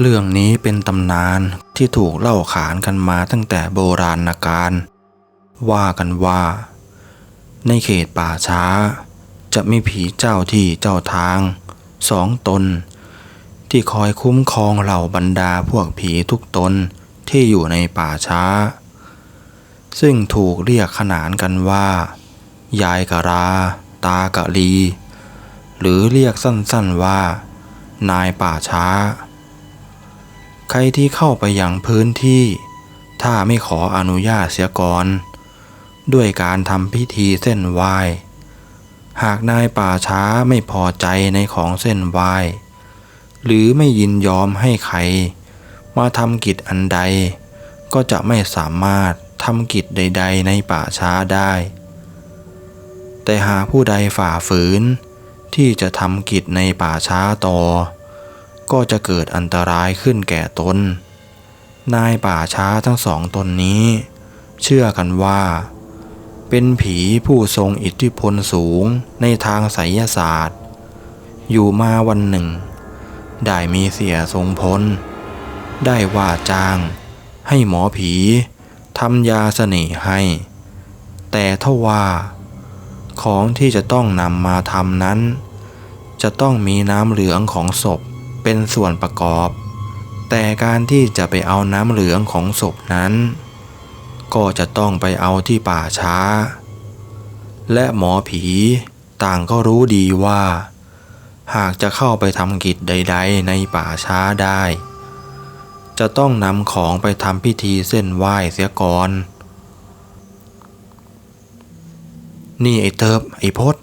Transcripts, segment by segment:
เรื่องนี้เป็นตำนานที่ถูกเล่าขานกันมาตั้งแต่โบราณกาลว่ากันว่า ในเขตป่าช้า จะมีผีเจ้าที่เจ้าทางสองตน ที่คอยคุ้มครองเหล่าบรรดาพวกผีทุกตนที่อยู่ในป่าช้า ซึ่งถูกเรียกขนานกันว่า ยายกะรา ตากะลี หรือเรียกสั้นๆว่า นายป่าช้า ใครที่เข้าไปอยังพื้นที่ ถ้าไม่ขออนุญาตเสียก่อน ด้วยการทำพิธีเส้นไหว้หากนายป่าช้าไม่พอใจในของเส้นไหว้หรือไม่ยินยอมให้ใคร มาทำกิจอันใด ก็จะไม่สามารถทำกิจใด ๆ ในป่าช้าได้ แต่หากผู้ใดฝ่าฝืน ที่จะทำกิจในป่าช้าต่อ ก็จะเกิดอันตรายขึ้นแก่ตน นายป่าช้าทั้งสองตนนี้ เชื่อกันว่า เป็นผีผู้ทรงอิทธิพลสูงในทางไสยศาสตร์ อยู่มาวันหนึ่ง ได้มีเสียทรงพล ได้ว่าจ้างให้หมอผีทำยาเสน่ห์ให้ แต่ทว่า ของที่จะต้องนำมาทำนั้น จะต้องมีน้ำเหลืองของศพ เป็นส่วนประกอบ แต่การที่จะไปเอาน้ำเหลืองของศพนั้น ก็จะต้องไปเอาที่ป่าช้า และหมอผีต่างก็รู้ดีว่า หากจะเข้าไปทำกิจใด ๆ ในป่าช้าได้ จะต้องนำของไปทำพิธีเส้นไหว้เสียก่อนนี่ไอ้เติบไอ้พด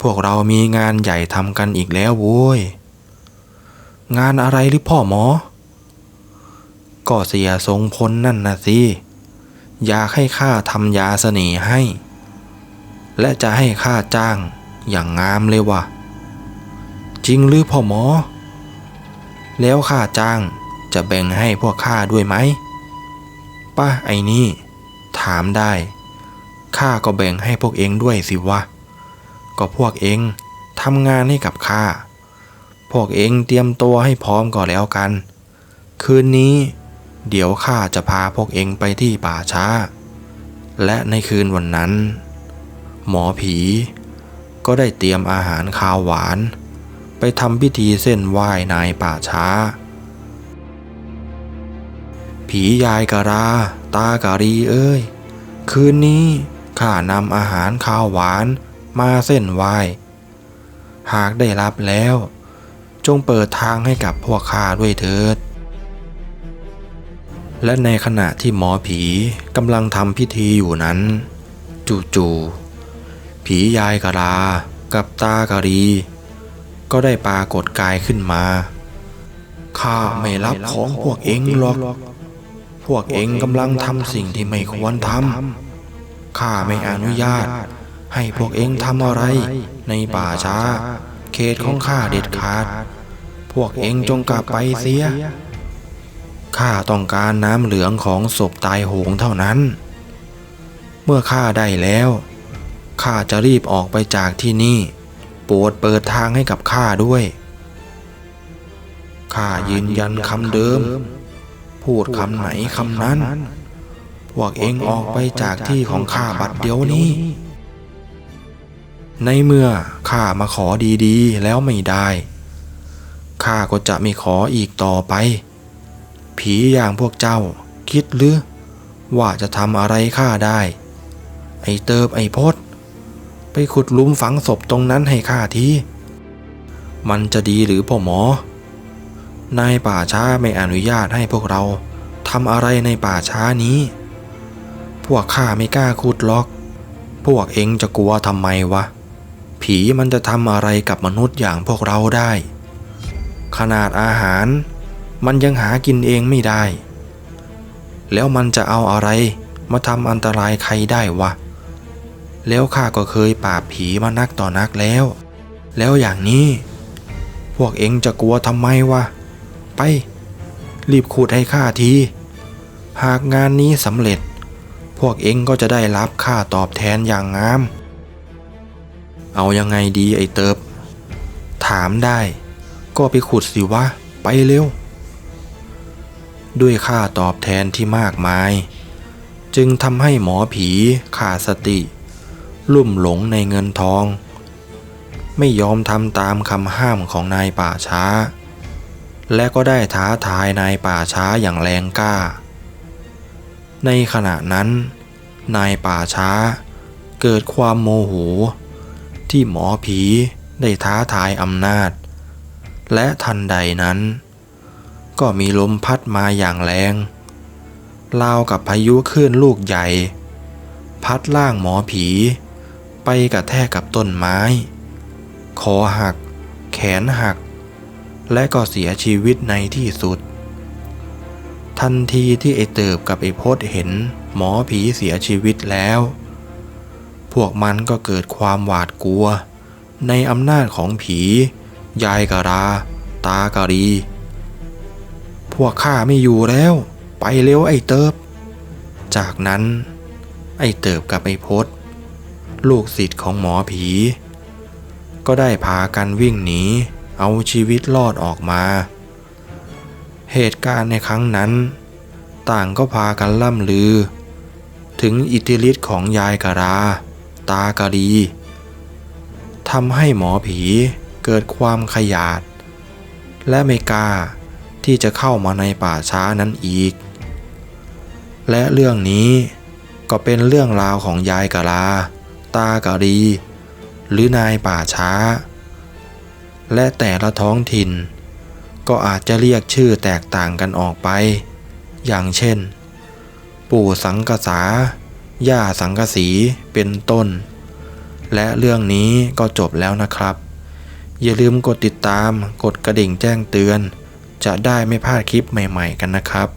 พวกเรามีงานใหญ่ทำกันอีกแล้วโว้ย งานอะไรหรือพ่อหมอ ก็เสียทรงพลนั่นนะสิ อยากให้ข้าทำยาเสน่ห์ให้ และจะให้ข้าจ้างอย่างงามเลยวะจริงหรือพ่อหมอ แล้วค่าจ้างจะแบ่งให้พวกข้าด้วยไหม ป้าไอ้นี่ ถามได้ ข้าก็แบ่งให้พวกเองด้วยสิวะ ก็พวกเองทำงานให้กับข้า พวกเองเตรียมตัวให้พร้อมก่อนแล้วกัน คืนนี้ เดี๋ยวข้าจะพาพวกเองไปที่ป่าช้า และในคืนวันนั้น หมอผี ก็ได้เตรียมอาหารคาวหวาน ไปทำพิธีเส้นไหว้นายป่าช้า ผียายกะรา ตากะรีเอ้ย คืนนี้ข้านำอาหารข้าวหวานมาเส้นไหว้ หากได้รับแล้ว จงเปิดทางให้กับพวกข้าด้วยเถิด และในขณะที่หมอผีกำลังทำพิธีอยู่นั้น จู่ๆผียายกะลากับตากะรี ก็ได้ปรากฏกายขึ้นมา ข้าไม่รับของพวกเองหรอก พวกเองกำลังทำสิ่งที่ไม่ควรทำข้าไม่อนุญาต ให้พวกเองทำอะไรในป่าช้า เขตของข้าเด็ดขาด พวกเองจงกลับไปเสีย ข้าต้องการน้ำเหลืองของศพตายโหงเท่านั้น เมื่อข้าได้แล้ว ข้าจะรีบออกไปจากที่นี่ โปรดเปิดทางให้กับข้าด้วย ข้ายืนยันคำเดิม พูดคำไหนคำนั้น พวกเองออกไปจากที่ของข้าบัดเดี๋ยวนี้ ในเมื่อ ข้ามาขอดีๆ แล้วไม่ได้ข้าก็จะไม่ขออีกต่อไป ผีอย่างพวกเจ้า คิดหรือ ว่าจะทำอะไรข้าได้ ไอ้เติบไอ้พดไปขุดลุมฝังศพตรงนั้นให้ข้าทีมันจะดีหรือพ่อหมอ นายป่าช้าไม่อนุญาตให้พวกเราทำอะไรในป่าช้านี้ พวกข้าไม่กล้าขุดล็อก พวกเองจะกลัวทำไมวะ ผีมันจะทำอะไรกับมนุษย์อย่างพวกเราได้ ขนาดอาหาร มันยังหากินเองไม่ได้ แล้วมันจะเอาอะไรมาทำอันตรายใครได้วะ แล้วข้าก็เคยปราบผีมานักต่อนักแล้ว แล้วอย่างนี้ พวกเองจะกลัวทำไมวะ ไป รีบขุดให้ข้าที หากงานนี้สำเร็จ พวกเองก็จะได้รับค่าตอบแทนอย่างงาม เอายังไงดีไอ้เติบ ถามได้ ก็ไปขุดสิวะ ไปเร็ว ด้วยค่าตอบแทนที่มากมาย จึงทำให้หมอผีขาดสติ ลุ่มหลงในเงินทอง ไม่ยอมทำตามคำห้ามของนายป่าช้า และก็ได้ท้าทายนายป่าช้าอย่างแรงกล้า ในขณะนั้น นายป่าช้าเกิดความโมโห ที่หมอผีได้ท้าทายอำนาจ และทันใดนั้น ก็มีลมพัดมาอย่างแรงราวกับพายุคลื่นลูกใหญ่ พัดล่างหมอผี ไปกระแทกกับต้นไม้ คอหัก แขนหัก และก็เสียชีวิตในที่สุด ทันทีที่ไอเติบกับไอพดเห็นหมอผีเสียชีวิตแล้ว พวกมันก็เกิดความหวาดกลัว ในอำนาจของผี ยายกะรา ตากะรี พวกข้าไม่อยู่แล้ว ไปเร็วไอ้เติบ จากนั้น ไอ้เติบกับไอ้พดลูกศิษย์ของหมอผี ก็ได้พากันวิ่งหนี เอาชีวิตรอดออกมา เหตุการณ์ในครั้งนั้น ต่างก็พากันล่ำลือ ถึงอิทธิฤทธิ์ของยายกะรา ตากะรีทำให้หมอผีเกิดความขยาด และไม่กล้าที่จะเข้ามาในป่าช้านั้นอีก และเรื่องนี้ก็เป็นเรื่องราวของยายกะลา ตากะรีหรือนายป่าช้า และแต่ละท้องถิ่น ก็อาจจะเรียกชื่อแตกต่างกันออกไป อย่างเช่น ปู่สังกษา หญ้าสังกสีเป็นต้น และเรื่องนี้ก็จบแล้วนะครับ อย่าลืมกดติดตามกดกระดิ่งแจ้งเตือน จะได้ไม่พลาดคลิปใหม่ ๆ กันนะครับ